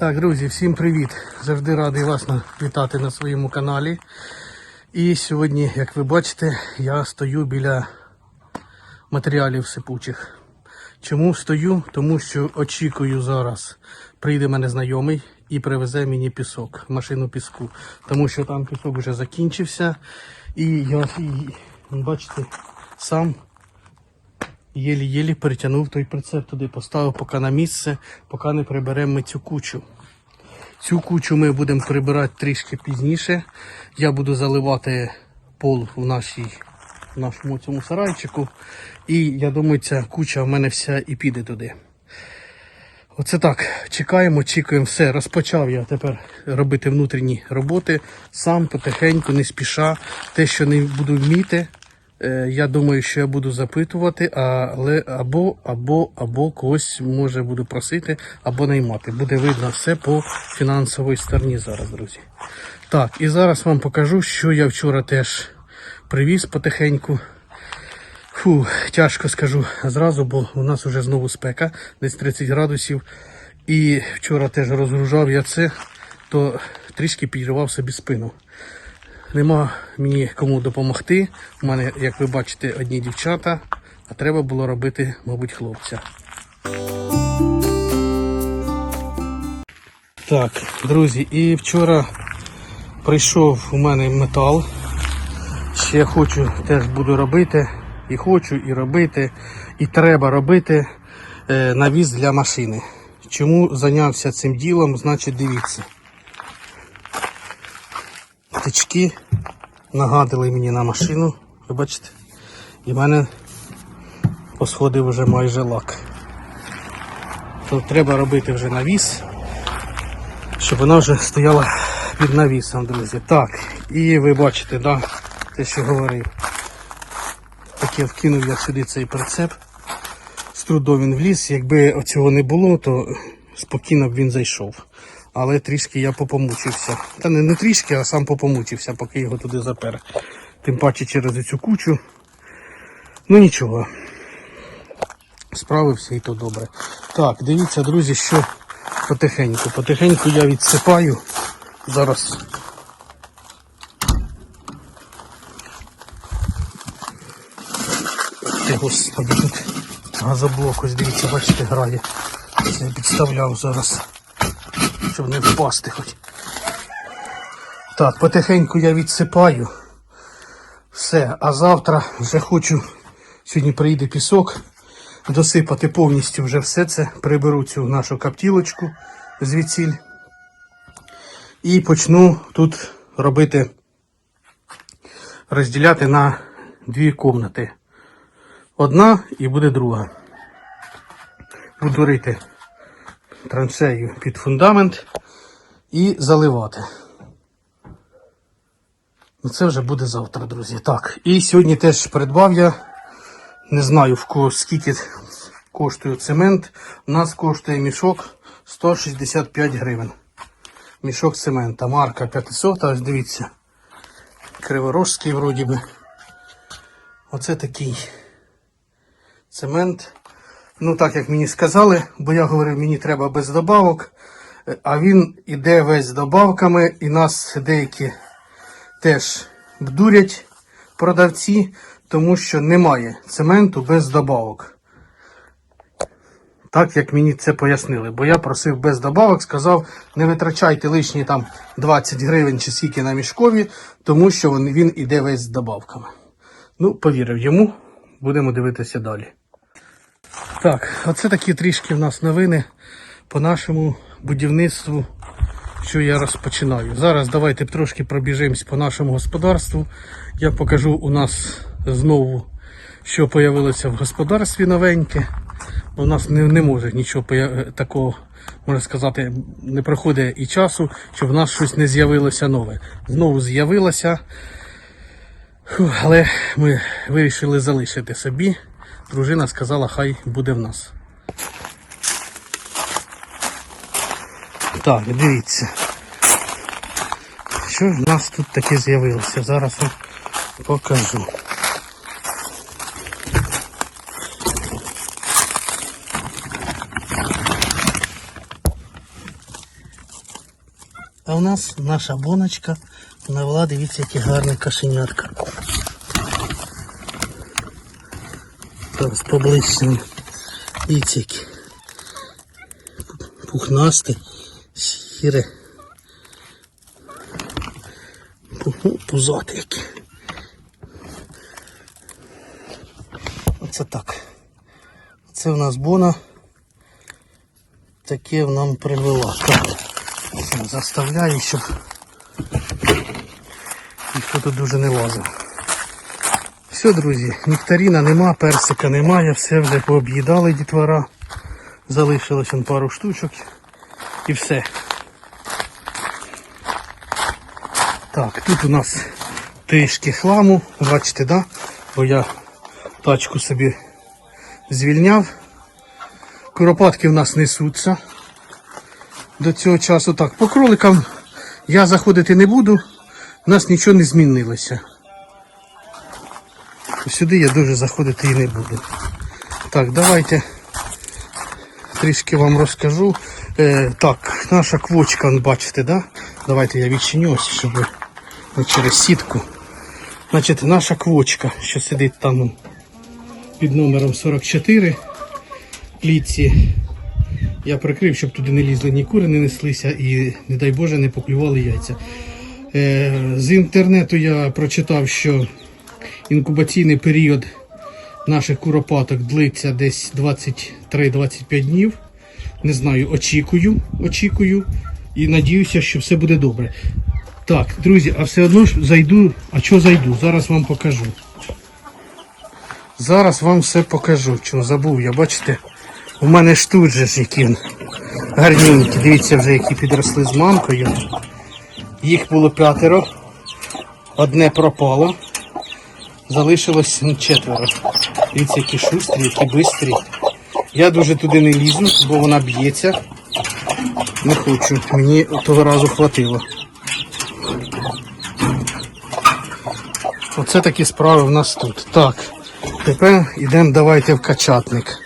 Так, друзі, всім привіт! Завжди радий вас вітати на своєму каналі. І сьогодні, як ви бачите, я стою біля матеріалів сипучих. Чому стою? Тому що очікую зараз. Прийде мене знайомий і привезе мені пісок, машину піску. Тому що там пісок вже закінчився. І я, і, бачите, сам єлі-єлі перетягнув той прицеп туди, поставив поки на місце, поки не приберемо ми цю кучу. Цю кучу ми будемо прибирати трішки пізніше. Я буду заливати пол в, нашій, в нашому цьому сарайчику. І я думаю, ця куча в мене вся і піде туди. Оце так. Чекаємо, чекаємо все. Розпочав я тепер робити внутрішні роботи. Сам потихеньку, не спіша. Те, що не буду вміти, я думаю, що я буду запитувати, але або, або, або когось може буду просити, або наймати. Буде видно все по фінансовій стороні зараз, друзі. Так, і зараз вам покажу, що я вчора теж привіз потихеньку. Фу, тяжко скажу зразу, бо у нас вже знову спека, десь 30 градусів. І вчора теж розгружав я це, то трішки підірвав собі спину. Нема мені кому допомогти. У мене, як ви бачите, одні дівчата, а треба було робити, мабуть, хлопця. Так, друзі, і вчора прийшов у мене метал. Ще хочу, теж буду робити. І хочу, і робити, і треба робити е, навіс для машини. Чому зайнявся цим ділом, значить дивіться. Тички нагадали мені на машину, ви бачите? І в мене посходив вже майже лак. То треба робити вже навіс, щоб вона вже стояла під навісом, друзі. Так, і ви бачите, да, те, що говорив. Так я вкинув я сюди цей прицеп. З трудом він вліз. Якби цього не було, то спокійно б він зайшов. Але трішки я попомучився. Та не, не трішки, а сам попомучився, поки його туди запер. Тим паче через цю кучу. Ну нічого. Справився і то добре. Так, дивіться, друзі, що потихеньку. Потихеньку я відсипаю. Зараз господи, тут газоблок, ось дивіться, бачите, грає. Я підставляв зараз, щоб не впасти хоч. Так, потихеньку я відсипаю. Все, а завтра вже хочу, сьогодні прийде пісок, досипати повністю вже все це, приберу цю нашу каптілочку звідсіль. І почну тут робити, розділяти на дві кімнати. Одна і буде друга. Буду рити траншею під фундамент і заливати. Ну це вже буде завтра, друзі. Так, і сьогодні теж придбав я, не знаю в кого скільки коштує цемент. У нас коштує мішок 165 гривень. Мішок цемента. Марка 500, ось дивіться. Криворожський вроді би. Оце такий цемент. Ну, так як мені сказали, бо я говорив, мені треба без добавок. Е, А він іде весь з добавками, і нас деякі теж бдурять продавці, тому що немає цементу без добавок. Так як мені це пояснили, бо я просив без добавок, сказав, не витрачайте лишні там 20 гривень чи скільки на мішкові, тому що він, він іде весь з добавками. Ну, повірив йому, будемо дивитися далі. Так, оце такі трішки в нас новини по нашому будівництву, що я розпочинаю. Зараз давайте трошки пробіжимось по нашому господарству. Я покажу у нас знову, що появилося в господарстві новеньке. У нас не, не може нічого такого, можна сказати, не проходить і часу, щоб в нас щось не з'явилося нове. Знову з'явилося. Але ми вирішили залишити собі. Дружина сказала, хай буде в нас. Так, дивіться. Що в нас тут таке з'явилося? Зараз вам покажу. А у нас наша боночка навела, дивіться, які гарні кошенятка. Зараз поближче. Дивіться, які. Пухнасте, сіре. Пу- Пузати які. Оце так. Це в нас бона. Таке в нам привела. Заставляю, щоб ніхто тут дуже не лазив. Все, друзі, нектаріна нема, персика немає, все вже пооб'їдали дітвора. Залишилось он пару штучок і все. Так, тут у нас трішки хламу, бачите, да? Бо я тачку собі звільняв. Куропатки в нас несуться до цього часу. Так, по кроликам я заходити не буду, у нас нічого не змінилося. Сюди я дуже заходити і не буду. Так, давайте трішки вам розкажу. Е, так, наша квочка, бачите, да? Давайте я відчиню ось, щоб не через сітку. Значить, наша квочка, що сидить там під номером 44 клітці. Я прикрив, щоб туди не лізли ні кури, не неслися і, не дай Боже, не поклювали яйця. Е, з інтернету я прочитав, що інкубаційний період наших куропаток длиться десь 23-25 днів. Не знаю, очікую, очікую і надіюся, що все буде добре. Так, друзі, а все одно ж зайду. А що зайду? Зараз вам покажу. Зараз вам все покажу. Чого забув я, бачите? У мене ж тут же ж які гарненькі. Дивіться вже, які підросли з мамкою. Їх було п'ятеро. Одне пропало. Залишилось ну, четверо. Дивіться, які шустрі, які бистрі. Я дуже туди не лізу, бо вона б'ється. Не хочу. Мені того разу хватило. Оце такі справи в нас тут. Так, тепер йдемо давайте в качатник.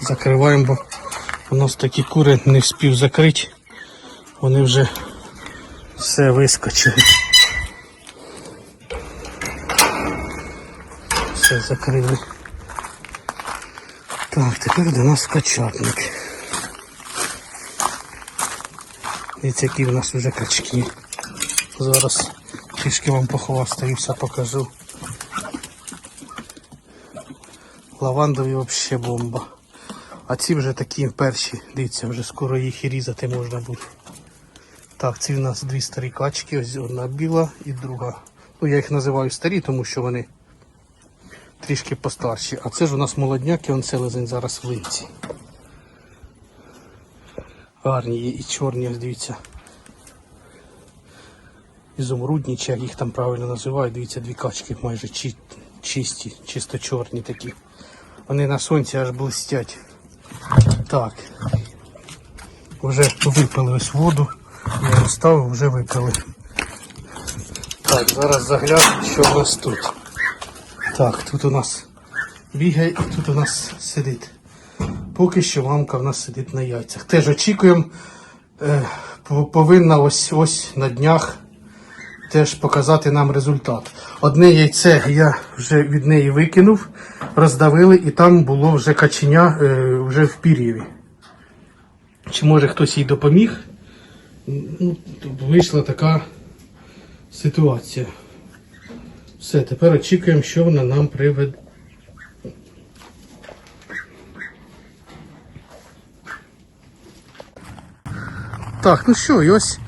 Закриваємо, бо у нас такі кури не вспів закрити. Вони вже все вискочили. Все закрили. Так, тепер до нас качатник. Дивіться, які в нас вже качки. Зараз трішки вам похвастаюся, покажу. Лавандові взагалі бомба. А ці вже такі перші, дивіться, вже скоро їх і різати можна буде. Так, ці в нас дві старі качки, ось одна біла і друга. Ну, я їх називаю старі, тому що вони трішки постарші. А це ж у нас молодняк і он селезень зараз в линці. Гарні є і чорні, ось дивіться. Ізумрудні, чи як їх там правильно називають, дивіться, дві качки майже чи, чисті, чисто чорні такі. Вони на сонці аж блистять. Так. Вже випили ось воду. Я розставив, вже випили. Так, зараз загляну, що у нас тут. Так, тут у нас бігає тут у нас сидить. Поки що мамка в нас сидить на яйцях. Теж очікуємо, е, повинна ось ось на днях теж показати нам результат. Одне яйце я вже від неї викинув, роздавили, і там було вже каченя е, вже в пір'єві. Чи може хтось їй допоміг? Ну, вийшла така ситуація. Все, тепер очікуємо, що вона нам приведе. Так, ну що, ось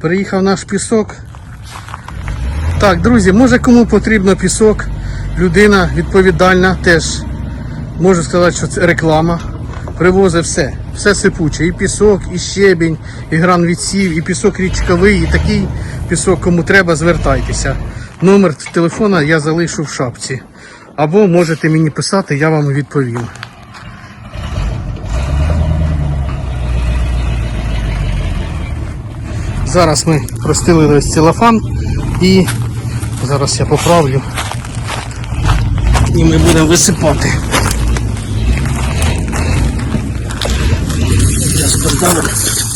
приїхав наш пісок. Так, друзі, може кому потрібно пісок, людина відповідальна теж. Можу сказати, що це реклама. Привозить все. Все сипуче. І пісок, і щебінь, і гранвідсів, і пісок річковий, і такий пісок, кому треба, звертайтеся. Номер телефона я залишу в шапці. Або можете мені писати, я вам відповім. Зараз ми простелили ось целофан і зараз я поправлю. І ми будемо висипати. Я Давай.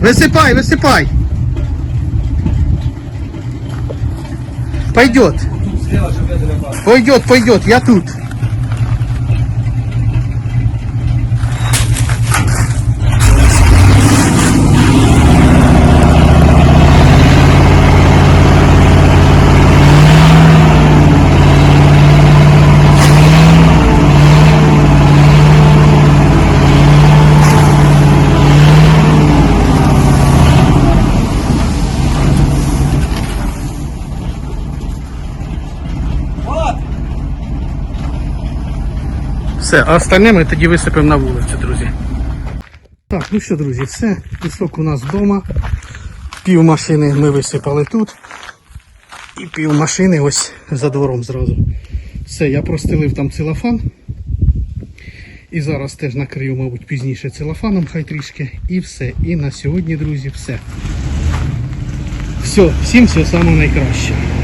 Высыпай, высыпай. Пойдет. Пойдет, пойдет, я тут. Все, а остальне ми тоді висипемо на вулицю, друзі. Так, ну що, друзі, все. Пісок у нас вдома. Пів машини ми висипали тут. І пів машини ось за двором зразу. Все, я простелив там целофан. І зараз теж накрию, мабуть, пізніше целофаном, хай трішки. І все. І на сьогодні, друзі, все. Все, всім всього самого найкращого.